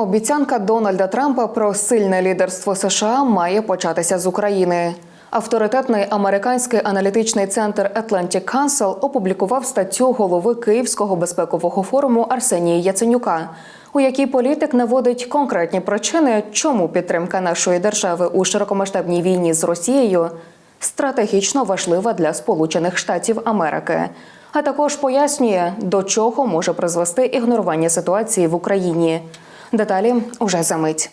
Обіцянка Дональда Трампа про сильне лідерство США має початися з України. Авторитетний американський аналітичний центр Atlantic Council опублікував статтю голови Київського безпекового форуму Арсенія Яценюка, у якій політик наводить конкретні причини, чому підтримка нашої держави у широкомасштабній війні з Росією стратегічно важлива для Сполучених Штатів Америки, а також пояснює, до чого може призвести ігнорування ситуації в Україні. Деталі уже за мить.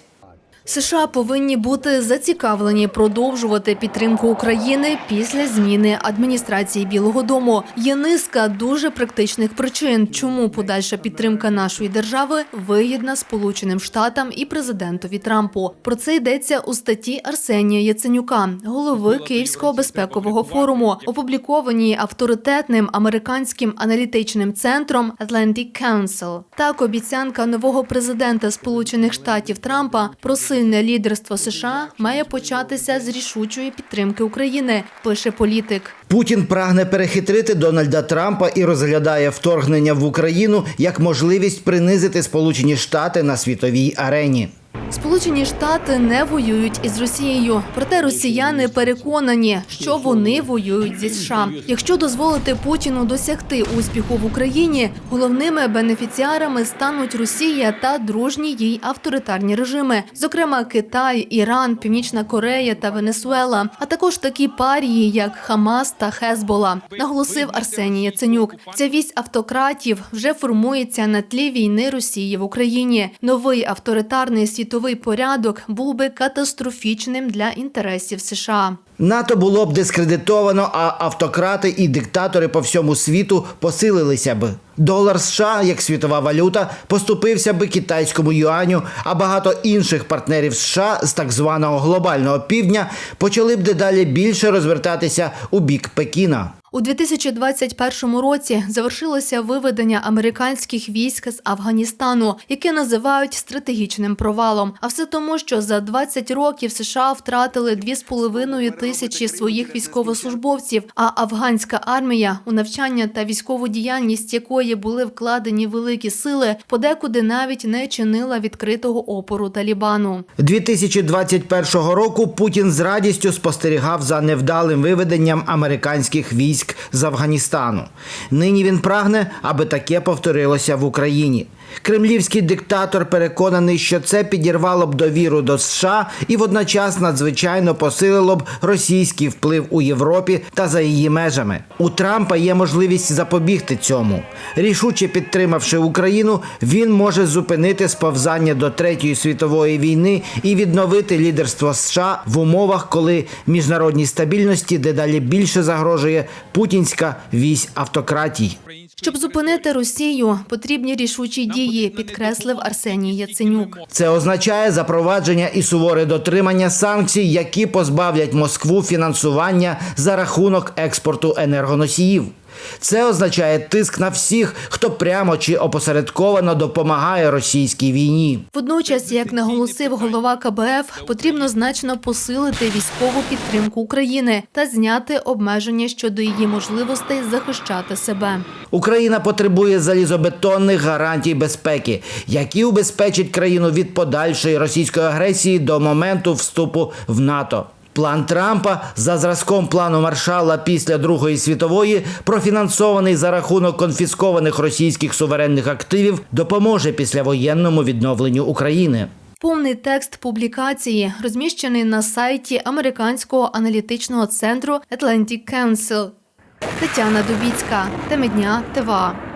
США повинні бути зацікавлені продовжувати підтримку України після зміни адміністрації Білого Дому. Є низка дуже практичних причин, чому подальша підтримка нашої держави вигідна Сполученим Штатам і президентові Трампу. Про це йдеться у статті Арсенія Яценюка, голови Київського безпекового форуму, опублікованій авторитетним американським аналітичним центром Atlantic Council. Так, обіцянка нового президента Сполучених Штатів Трампа про сильне лідерство США має початися з рішучої підтримки України, пише політик. Путін прагне перехитрити Дональда Трампа і розглядає вторгнення в Україну як можливість принизити Сполучені Штати на світовій арені. Сполучені Штати не воюють із Росією, проте росіяни переконані, що вони воюють зі США. Якщо дозволити Путіну досягти успіху в Україні, головними бенефіціарами стануть Росія та дружні їй авторитарні режими, зокрема Китай, Іран, Північна Корея та Венесуела, а також такі парії, як Хамас та Хезбола, наголосив Арсеній Яценюк. Ця вісь автократів вже формується на тлі війни Росії в Україні. Новий авторитарний світовий порядок був би катастрофічним для інтересів США. НАТО було б дискредитовано, а автократи і диктатори по всьому світу посилилися б. Долар США, як світова валюта, поступився би китайському юаню, а багато інших партнерів США з так званого глобального півдня почали б дедалі більше розвертатися у бік Пекіна. У 2021 році завершилося виведення американських військ з Афганістану, яке називають стратегічним провалом. А все тому, що за 20 років США втратили 2,5 тисячі своїх військовослужбовців. А афганська армія, у навчання та військову діяльність якої були вкладені великі сили, подекуди навіть не чинила відкритого опору Талібану. 2021 року Путін з радістю спостерігав за невдалим виведенням американських військ з Афганістану. Нині він прагне, аби таке повторилося в Україні. Кремлівський диктатор переконаний, що це підірвало б довіру до США і водночас надзвичайно посилило б російський вплив у Європі та за її межами. У Трампа є можливість запобігти цьому. Рішуче підтримавши Україну, він може зупинити сповзання до третьої світової війни і відновити лідерство США в умовах, коли міжнародній стабільності дедалі більше загрожує путінська вісь автократій. Щоб зупинити Росію, потрібні рішучі дії, підкреслив Арсеній Яценюк. Це означає запровадження і суворе дотримання санкцій, які позбавлять Москву фінансування за рахунок експорту енергоносіїв. Це означає тиск на всіх, хто прямо чи опосередковано допомагає російській війні. Водночас, як наголосив голова КБФ, потрібно значно посилити військову підтримку України та зняти обмеження щодо її можливостей захищати себе. Україна потребує залізобетонних гарантій безпеки, які убезпечать країну від подальшої російської агресії до моменту вступу в НАТО. План Трампа за зразком плану Маршалла після Другої світової, профінансований за рахунок конфіскованих російських суверенних активів, допоможе післявоєнному відновленню України. Повний текст публікації розміщений на сайті американського аналітичного центру Atlantic Council. Тетяна Дубіцька, Теми дня, ТВА.